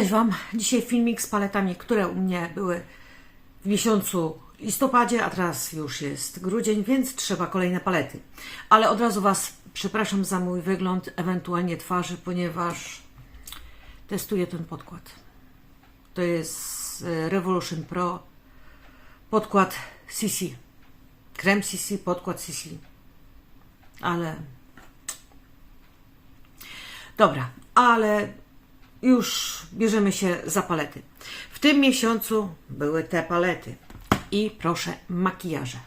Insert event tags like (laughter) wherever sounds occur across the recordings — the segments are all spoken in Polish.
Cześć Wam. Dzisiaj filmik z paletami, które u mnie były w miesiącu listopadzie, a teraz już jest grudzień, więc trzeba kolejne palety. Ale od razu Was przepraszam za mój wygląd, ewentualnie twarzy, ponieważ testuję ten podkład. To jest e, Revolution Pro podkład CC. Krem CC, podkład CC. Ale Dobra, ale już bierzemy się za palety. W tym miesiącu były te palety. I proszę, makijaże.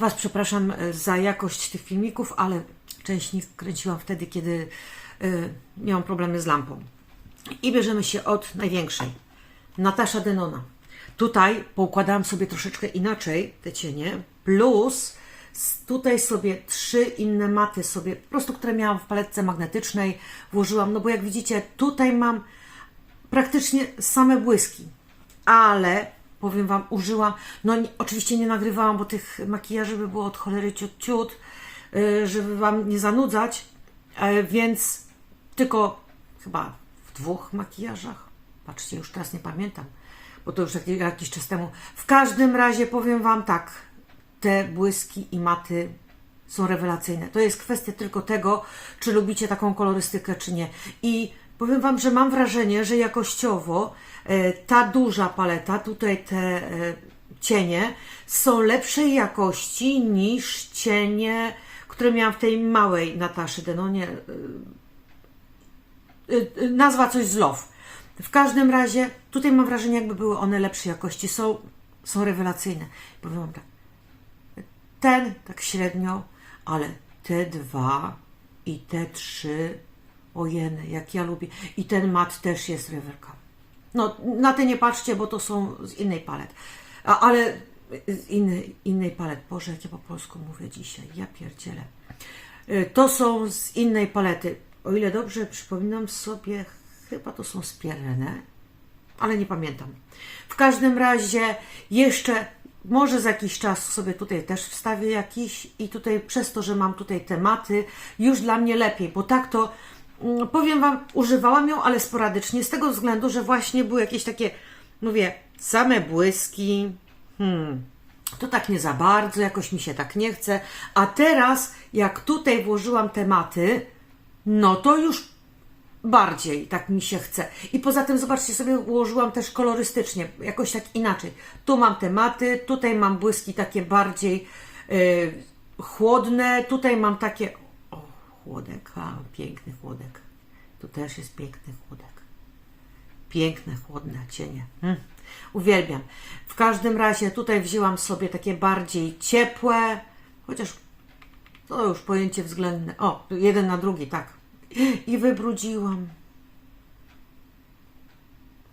Was przepraszam e, za jakość tych filmików, ale część nich kręciłam wtedy, kiedy e, miałam problemy z lampą. I bierzemy się od największej. Natasza Denona. Tutaj poukładałam sobie troszeczkę inaczej te cienie, plus tutaj sobie trzy inne maty sobie, po prostu, które miałam w paletce magnetycznej, włożyłam, no bo jak widzicie, tutaj mam praktycznie same błyski, ale powiem Wam, użyłam, no nie, oczywiście nie nagrywałam, bo tych makijaży by było od cholery ciut, ciut yy, żeby Wam nie zanudzać, e, więc tylko chyba w dwóch makijażach, patrzcie, już teraz nie pamiętam, bo to już jak- jakiś czas temu. W każdym razie powiem Wam tak, te błyski i maty są rewelacyjne. To jest kwestia tylko tego, czy lubicie taką kolorystykę, czy nie. I powiem Wam, że mam wrażenie, że jakościowo e, ta duża paleta, tutaj te e, cienie, są lepszej jakości niż cienie, które miałam w tej małej Nataszy Denonie. E, nazwa coś z Love. W każdym razie, tutaj mam wrażenie, jakby były one lepszej jakości. Są, są rewelacyjne. Powiem Wam tak. Ten tak średnio, ale te dwa i te trzy, ojeny, jak ja lubię. I ten mat też jest rewelka. No, na te nie patrzcie, bo to są z innej palet. A, ale z innej, innej palet. Boże, jak ja po polsku mówię dzisiaj. Ja pierdzielę. Y, To są z innej palety. O ile dobrze przypominam sobie, chyba to są z Pierrenne, ale nie pamiętam. W każdym razie jeszcze może za jakiś czas sobie tutaj też wstawię jakiś i tutaj przez to, że mam tutaj tematy, już dla mnie lepiej, bo tak to powiem Wam, używałam ją, ale sporadycznie, z tego względu, że właśnie były jakieś takie, mówię, same błyski, hmm, to tak nie za bardzo, jakoś mi się tak nie chce. A teraz, jak tutaj włożyłam tematy, no to już bardziej tak mi się chce. I poza tym, zobaczcie, sobie ułożyłam też kolorystycznie, jakoś tak inaczej. Tu mam tematy, tutaj mam błyski takie bardziej y, chłodne, tutaj mam takie. Chłodek, a piękny chłodek. Tu też jest piękny chłodek. Piękne, chłodne cienie. Mm, uwielbiam. W każdym razie tutaj wzięłam sobie takie bardziej ciepłe, chociaż to już pojęcie względne. O, jeden na drugi, tak. I wybrudziłam.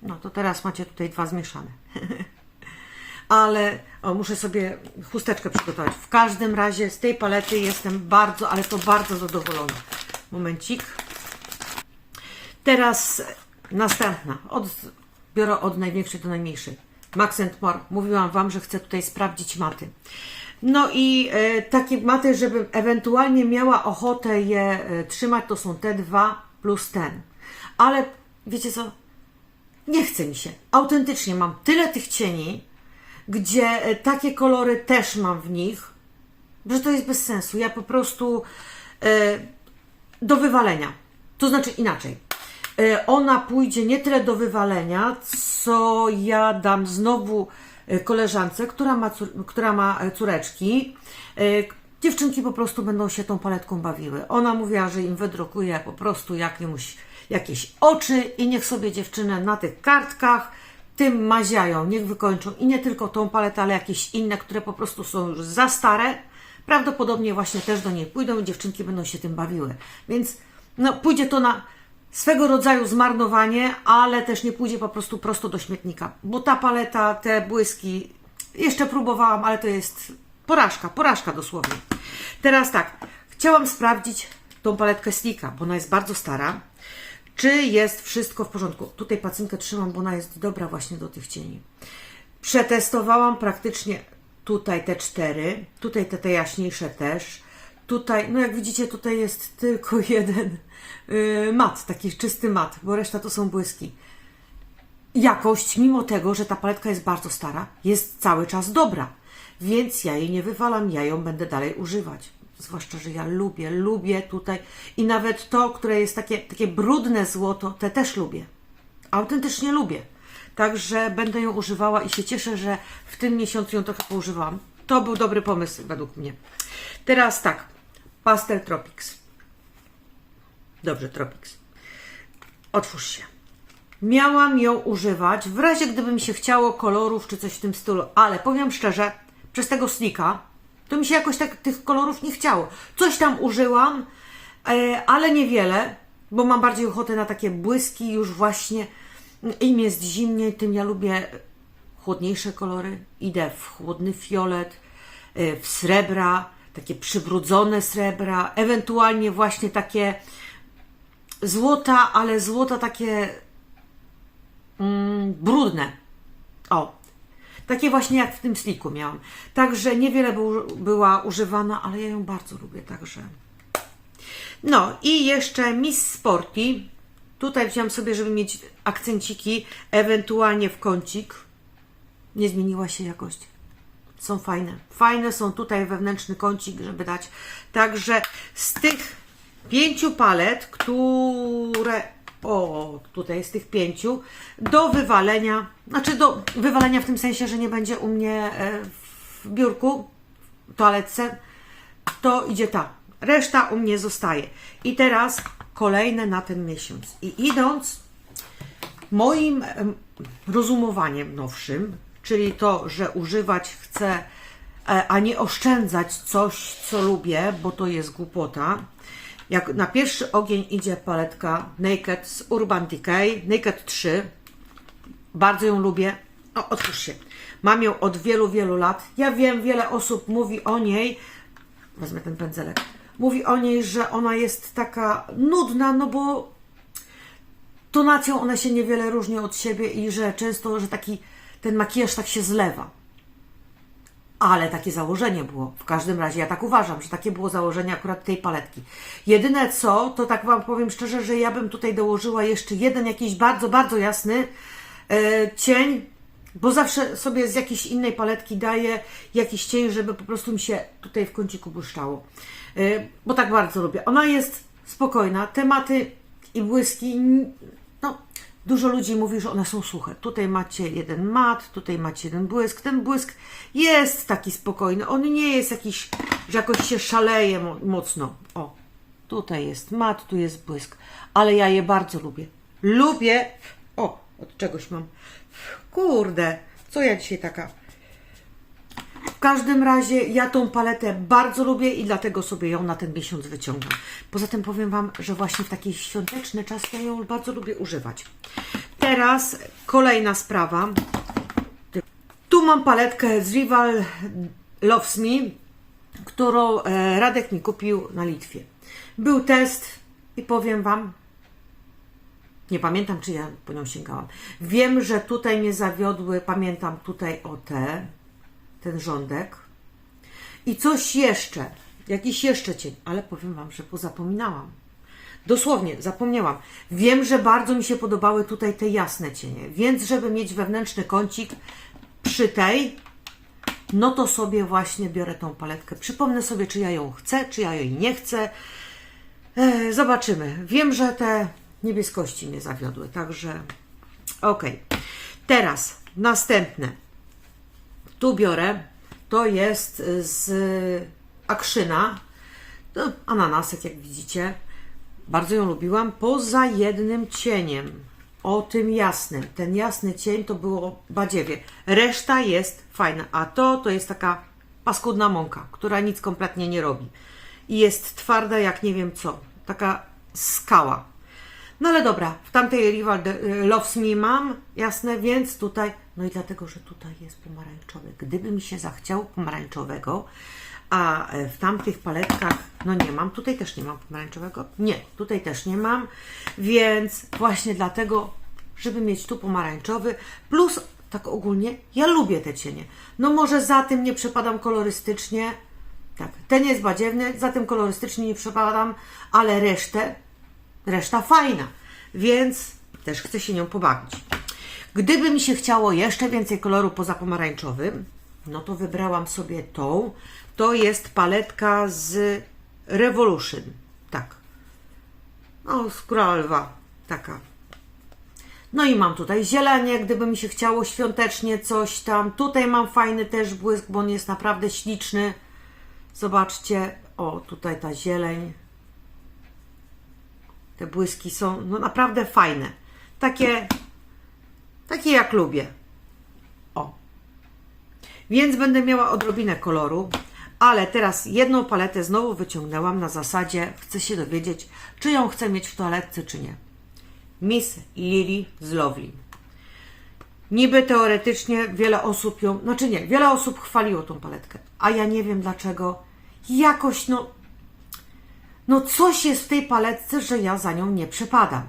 No to teraz macie tutaj dwa zmieszane. (laughs) Ale o, muszę sobie chusteczkę przygotować. W każdym razie z tej palety jestem bardzo, ale to bardzo zadowolona. Momencik. Teraz następna. Od, biorę od największej do najmniejszej. Max More. Mówiłam Wam, że chcę tutaj sprawdzić maty. No i e, takie maty, żebym ewentualnie miała ochotę je e, trzymać, to są te dwa plus ten. Ale wiecie co? Nie chce mi się. Autentycznie mam tyle tych cieni, gdzie e, takie kolory też mam w nich, że to jest bez sensu. Ja po prostu e, do wywalenia. To znaczy inaczej. E, Ona pójdzie nie tyle do wywalenia, co ja dam znowu e, koleżance, która ma, która ma e, córeczki. E, Dziewczynki po prostu będą się tą paletką bawiły. Ona mówiła, że im wydrukuje po prostu jakieś oczy i niech sobie dziewczyny na tych kartkach tym maziają, niech wykończą i nie tylko tą paletę, ale jakieś inne, które po prostu są już za stare. Prawdopodobnie właśnie też do niej pójdą i dziewczynki będą się tym bawiły. Więc no, pójdzie to na swego rodzaju zmarnowanie, ale też nie pójdzie po prostu prosto do śmietnika, bo ta paleta, te błyski, jeszcze próbowałam, ale to jest porażka, porażka dosłownie. Teraz tak, chciałam sprawdzić tą paletkę Slika, bo ona jest bardzo stara, czy jest wszystko w porządku. Tutaj pacynkę trzymam, bo ona jest dobra właśnie do tych cieni. Przetestowałam praktycznie tutaj te cztery, tutaj te, te jaśniejsze też. Tutaj, no jak widzicie, tutaj jest tylko (laughs) jeden yy, mat, taki czysty mat, bo reszta to są błyski. Jakość, mimo tego, że ta paletka jest bardzo stara, jest cały czas dobra. Więc ja jej nie wywalam, ja ją będę dalej używać. Zwłaszcza, że ja lubię, lubię tutaj i nawet to, które jest takie, takie brudne złoto, te też lubię. Autentycznie lubię. Także będę ją używała i się cieszę, że w tym miesiącu ją trochę poużywałam. To był dobry pomysł według mnie. Teraz tak, Pastel Tropics. Dobrze, Tropics. Otwórz się. Miałam ją używać w razie, gdyby mi się chciało kolorów czy coś w tym stylu, ale powiem szczerze, przez tego slika To mi się jakoś tak tych kolorów nie chciało. Coś tam użyłam, e, ale niewiele, bo mam bardziej ochotę na takie błyski już właśnie. Im jest zimniej, tym ja lubię chłodniejsze kolory. Idę w chłodny fiolet, e, w srebra, takie przybrudzone srebra, ewentualnie właśnie takie złota, ale złota takie mm, brudne. O, takie właśnie jak w tym sliku miałam. Także niewiele był, była używana, ale ja ją bardzo lubię, także. No i jeszcze Miss Sporty. Tutaj wziąłem sobie, żeby mieć akcenciki, ewentualnie w kącik. Nie zmieniła się jakość. Są fajne. Fajne są tutaj wewnętrzny kącik, żeby dać. Także z tych pięciu palet, które. O, tutaj z tych pięciu, do wywalenia, znaczy do wywalenia w tym sensie, że nie będzie u mnie e, w biurku, w toaletce, to idzie ta. Reszta u mnie zostaje. I teraz kolejne na ten miesiąc. I idąc moim em, rozumowaniem nowszym, czyli to, że używać chcę, e, a nie oszczędzać coś, co lubię, bo to jest głupota. Jak na pierwszy ogień idzie paletka Naked z Urban Decay, Naked 3. Bardzo ją lubię. O, otwórz się. Mam ją od wielu, wielu lat. Ja wiem, wiele osób mówi o niej. Wezmę ten pędzelek. Mówi o niej, że ona jest taka nudna, no bo tonacją ona się niewiele różni od siebie i że często, że taki ten makijaż tak się zlewa. Ale takie założenie było. W każdym razie ja tak uważam, że takie było założenie akurat tej paletki. Jedyne co, to tak Wam powiem szczerze, że ja bym tutaj dołożyła jeszcze jeden jakiś bardzo, bardzo jasny cień, bo zawsze sobie z jakiejś innej paletki daję jakiś cień, żeby po prostu mi się tutaj w kąciku błyszczało. E, bo tak bardzo lubię. Ona jest spokojna. Tematy i błyski, no, dużo ludzi mówi, że one są suche. Tutaj macie jeden mat, tutaj macie jeden błysk. Ten błysk jest taki spokojny. On nie jest jakiś, że jakoś się szaleje mo- mocno. O, tutaj jest mat, tu jest błysk. Ale ja je bardzo lubię. Lubię. O, od czegoś mam. Kurde, co ja dzisiaj taka. W każdym razie ja tą paletę bardzo lubię i dlatego sobie ją na ten miesiąc wyciągam. Poza tym powiem Wam, że właśnie w taki świąteczny czas ja ją bardzo lubię używać. Teraz kolejna sprawa. Tu mam paletkę z Rival Loves Me, którą e, Radek mi kupił na Litwie. Był test i powiem Wam, nie pamiętam, czy ja po nią sięgałam. Wiem, że tutaj mnie zawiodły, pamiętam tutaj o te, ten rządek. I coś jeszcze, jakiś jeszcze cień, ale powiem Wam, że pozapominałam. Dosłownie, zapomniałam. Wiem, że bardzo mi się podobały tutaj te jasne cienie, więc żeby mieć wewnętrzny kącik przy tej, no to sobie właśnie biorę tą paletkę. Przypomnę sobie, czy ja ją chcę, czy ja jej nie chcę. E, zobaczymy. Wiem, że te niebieskości mnie zawiodły, także okej. Teraz następne. Tu biorę, to jest z akrzyna, to ananasek jak widzicie. Bardzo ją lubiłam, poza jednym cieniem, o tym jasnym. Ten jasny cień to było badziewie. Reszta jest fajna, a to to jest taka paskudna mąka, która nic kompletnie nie robi. I jest twarda jak nie wiem co, taka skała. No ale dobra, w tamtej Rival de- Loves Me mam, jasne, więc tutaj, no i dlatego, że tutaj jest pomarańczowy. Gdyby mi się zachciało pomarańczowego, a e, w tamtych paletkach, no nie mam, tutaj też nie mam pomarańczowego, nie, tutaj też nie mam, więc właśnie dlatego, żeby mieć tu pomarańczowy, plus tak ogólnie, ja lubię te cienie. No może za tym nie przepadam kolorystycznie, tak, ten jest badziewny, za tym kolorystycznie nie przepadam, ale resztę reszta fajna, więc też chcę się nią pobawić. Gdyby mi się chciało jeszcze więcej koloru poza pomarańczowym, no to wybrałam sobie tą. To jest paletka z Revolution. Tak. No, z Królwa. Taka. No i mam tutaj zielenie, gdyby mi się chciało świątecznie coś tam. Tutaj mam fajny też błysk, bo on jest naprawdę śliczny. Zobaczcie. O, tutaj ta zieleń. Te błyski są no, naprawdę fajne. Takie, takie jak lubię. O. Więc będę miała odrobinę koloru, Ale teraz jedną paletę znowu wyciągnęłam na zasadzie, chcę się dowiedzieć, czy ją chcę mieć w toaletce, czy nie. Miss Lily z Lovely. Niby teoretycznie wiele osób ją, znaczy nie, wiele osób chwaliło tą paletkę, a ja nie wiem dlaczego. Jakoś no, no coś jest w tej paletce, że ja za nią nie przepadam.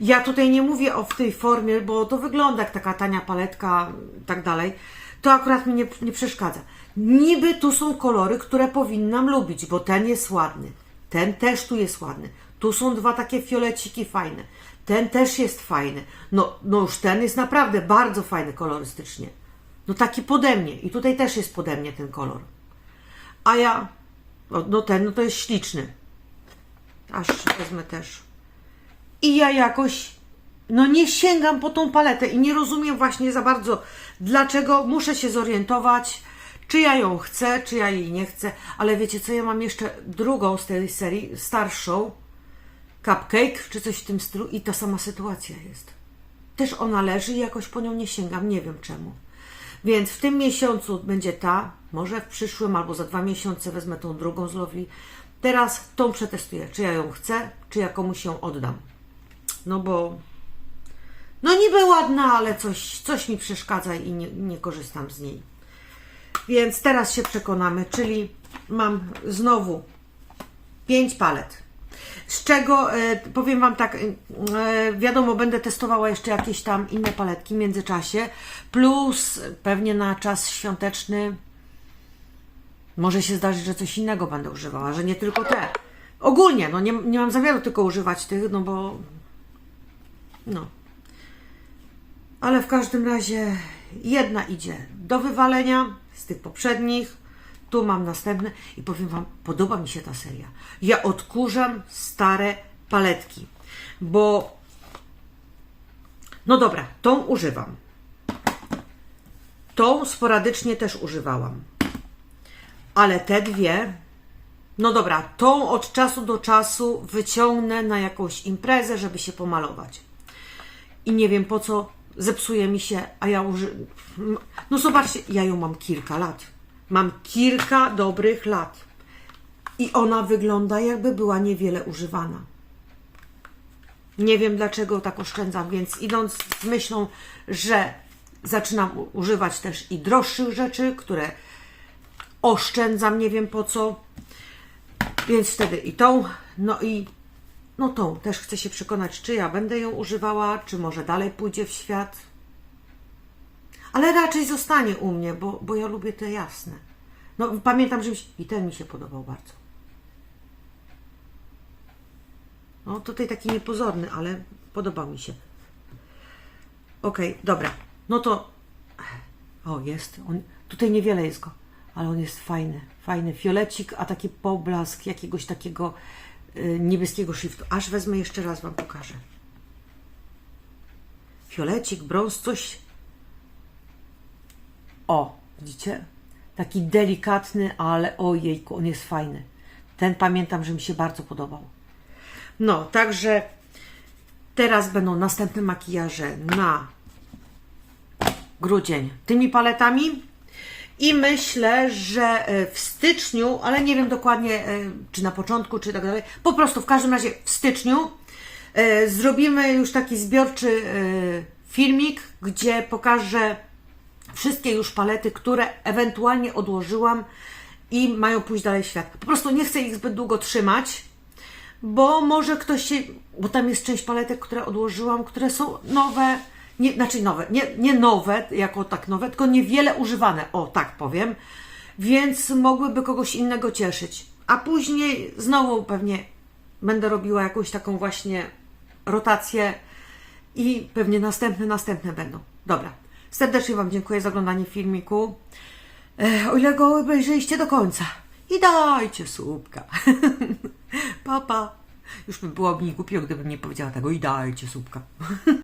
Ja tutaj nie mówię o w tej formie, bo to wygląda jak taka tania paletka i tak dalej. To akurat mi nie, nie przeszkadza. Niby tu są kolory, które powinnam lubić, bo ten jest ładny. Ten też tu jest ładny. Tu są dwa takie fioleciki fajne. Ten też jest fajny. No, no już ten jest naprawdę bardzo fajny kolorystycznie. No taki pode mnie. I tutaj też jest pode mnie ten kolor. A ja, no, no ten, no to jest śliczny. Aż wezmę też. I ja jakoś, no nie sięgam po tą paletę i nie rozumiem właśnie za bardzo, dlaczego muszę się zorientować, czy ja ją chcę, czy ja jej nie chcę. Ale wiecie co, ja mam jeszcze drugą z tej serii, starszą, Cupcake, czy coś w tym stylu i ta sama sytuacja jest. Też ona leży i jakoś po nią nie sięgam, nie wiem czemu. Więc w tym miesiącu będzie ta, może w przyszłym albo za dwa miesiące wezmę tą drugą z Lovely. Teraz tą przetestuję, czy ja ją chcę, czy ja komuś ją oddam. No bo no niby ładna, ale coś, coś mi przeszkadza i nie, nie korzystam z niej. Więc teraz się przekonamy, czyli mam znowu pięć palet. Z czego e, powiem Wam tak, e, wiadomo, będę testowała jeszcze jakieś tam inne paletki w międzyczasie, plus pewnie na czas świąteczny może się zdarzyć, że coś innego będę używała, że nie tylko te. Ogólnie, no nie, nie mam zamiaru tylko używać tych, no bo no. Ale w każdym razie jedna idzie do wywalenia z tych poprzednich. Tu mam następne i powiem Wam, podoba mi się ta seria. Ja odkurzam stare paletki, bo no dobra, tą używam. Tą sporadycznie też używałam. Ale te dwie, no dobra, tą od czasu do czasu wyciągnę na jakąś imprezę, żeby się pomalować. I nie wiem po co zepsuje mi się, a ja uży... No zobaczcie, ja ją mam kilka lat. Mam kilka dobrych lat. I ona wygląda jakby była niewiele używana. Nie wiem dlaczego tak oszczędzam, więc idąc z myślą, że zaczynam używać też i droższych rzeczy, które oszczędzam, nie wiem po co. Więc wtedy i tą, no i no tą też chcę się przekonać, czy ja będę ją używała, czy może dalej pójdzie w świat. Ale raczej zostanie u mnie, bo, bo ja lubię te jasne. No pamiętam, że mi się, i ten mi się podobał bardzo. No tutaj taki niepozorny, ale podobał mi się. Okej, dobra. No to. O, jest. On, tutaj niewiele jest go, ale on jest fajny. Fajny fiolecik, a taki poblask jakiegoś takiego y, niebieskiego shiftu. Aż wezmę jeszcze raz, Wam pokażę. Fiolecik, brąz, coś. O, widzicie? Taki delikatny, ale ojejku, on jest fajny. Ten pamiętam, że mi się bardzo podobał. No, także teraz będą następne makijaże na grudzień tymi paletami. I myślę, że e, w styczniu, ale nie wiem dokładnie, e, czy na początku, czy tak dalej, po prostu w każdym razie w styczniu e, zrobimy już taki zbiorczy filmik, gdzie pokażę wszystkie już palety, które ewentualnie odłożyłam i mają pójść dalej w świat. Po prostu nie chcę ich zbyt długo trzymać, bo może ktoś się, bo tam jest część paletek, które odłożyłam, które są nowe, nie, znaczy nowe, nie, nie nowe, jako tak nowe, tylko niewiele używane, o tak powiem, więc mogłyby kogoś innego cieszyć. A później znowu pewnie będę robiła jakąś taką właśnie rotację i pewnie następne, następne będą. Dobra, serdecznie Wam dziękuję za oglądanie filmiku. E, o ile go obejrzeliście do końca. I dajcie słupka. (laughs) Papa. Już by było mi głupio, gdybym nie powiedziała tego. I dajcie słupka. (laughs)